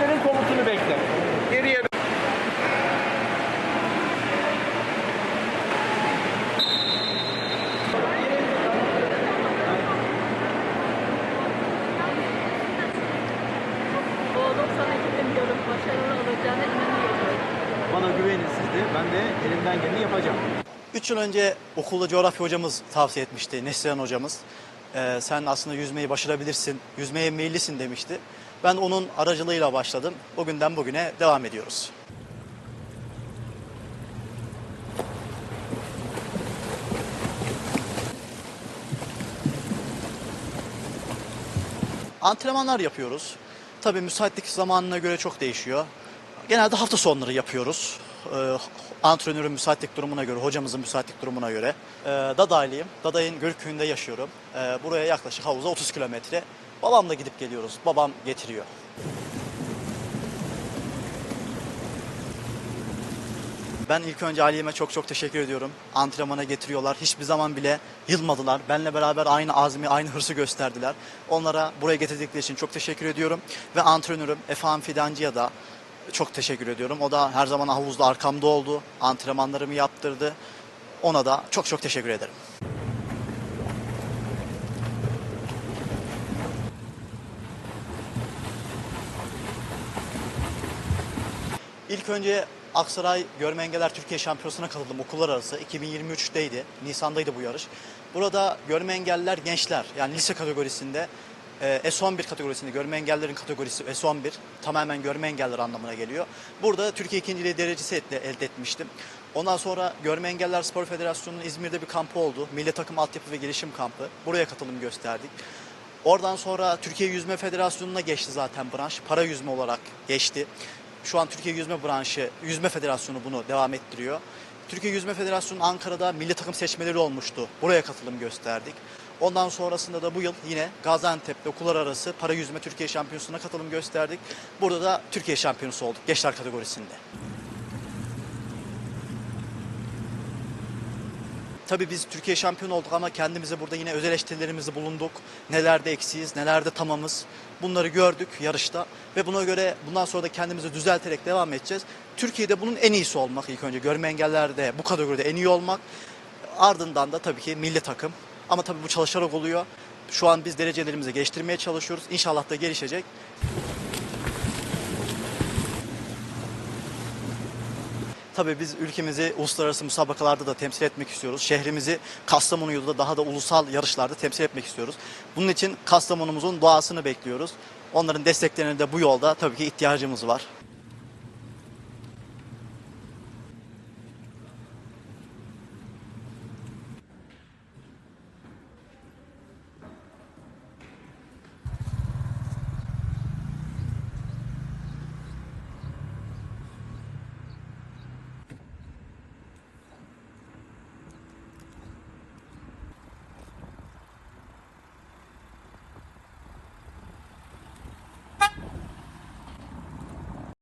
Hakimlerin komutunu bekle. Geriye Bana güvenin siz. Ben de elimden geleni yapacağım. Üç yıl önce okulda coğrafya hocamız tavsiye etmişti, Neslihan hocamız. Ee, sen aslında yüzmeyi başarabilirsin, yüzmeye meyillisin demişti. Ben onun aracılığıyla başladım. O günden bugüne devam ediyoruz. Antrenmanlar yapıyoruz. Tabii müsaitlik zamanına göre çok değişiyor. Genelde hafta sonları yapıyoruz. Ee, antrenörün müsaitlik durumuna göre, hocamızın müsaitlik durumuna göre. Ee, Dadaylıyım. Daday'ın Gölköy'ünde yaşıyorum. Ee, buraya yaklaşık havuza 30 kilometre. Babamla gidip geliyoruz. Babam getiriyor. Ben ilk önce Aliye'me çok çok teşekkür ediyorum. Antrenmana getiriyorlar. Hiçbir zaman bile yılmadılar. Benle beraber aynı azmi, aynı hırsı gösterdiler. Onlara buraya getirdikleri için çok teşekkür ediyorum. Ve antrenörüm Efan Fidancı'ya da çok teşekkür ediyorum. O da her zaman havuzda arkamda oldu. Antrenmanlarımı yaptırdı. Ona da çok çok teşekkür ederim. İlk önce Aksaray Görme Engeller Türkiye Şampiyonası'na katıldım okullar arası. 2023'teydi. Nisan'daydı bu yarış. Burada görme engelliler gençler yani lise kategorisinde e, S11 kategorisinde görme engellerin kategorisi S11 tamamen görme engeller anlamına geliyor. Burada Türkiye ikinciliği derecesi elde, elde etmiştim. Ondan sonra Görme Engeller Spor Federasyonu'nun İzmir'de bir kampı oldu. Milli Takım Altyapı ve Gelişim Kampı. Buraya katılım gösterdik. Oradan sonra Türkiye Yüzme Federasyonu'na geçti zaten branş. Para yüzme olarak geçti. Şu an Türkiye Yüzme Branşı, Yüzme Federasyonu bunu devam ettiriyor. Türkiye Yüzme Federasyonu Ankara'da milli takım seçmeleri olmuştu. Buraya katılım gösterdik. Ondan sonrasında da bu yıl yine Gaziantep'te okullar arası para yüzme Türkiye Şampiyonası'na katılım gösterdik. Burada da Türkiye şampiyonusu olduk gençler kategorisinde. Tabii biz Türkiye şampiyonu olduk ama kendimize burada yine öz eleştirilerimizi bulunduk. Nelerde eksiyiz, nelerde tamamız. Bunları gördük yarışta ve buna göre bundan sonra da kendimizi düzelterek devam edeceğiz. Türkiye'de bunun en iyisi olmak ilk önce. Görme engellerde bu kategoride en iyi olmak. Ardından da tabii ki milli takım. Ama tabii bu çalışarak oluyor. Şu an biz derecelerimizi geliştirmeye çalışıyoruz. İnşallah da gelişecek. Tabii biz ülkemizi uluslararası müsabakalarda da temsil etmek istiyoruz. Şehrimizi Kastamonu'yu da daha da ulusal yarışlarda temsil etmek istiyoruz. Bunun için Kastamonumuzun doğasını bekliyoruz. Onların desteklerine de bu yolda tabii ki ihtiyacımız var.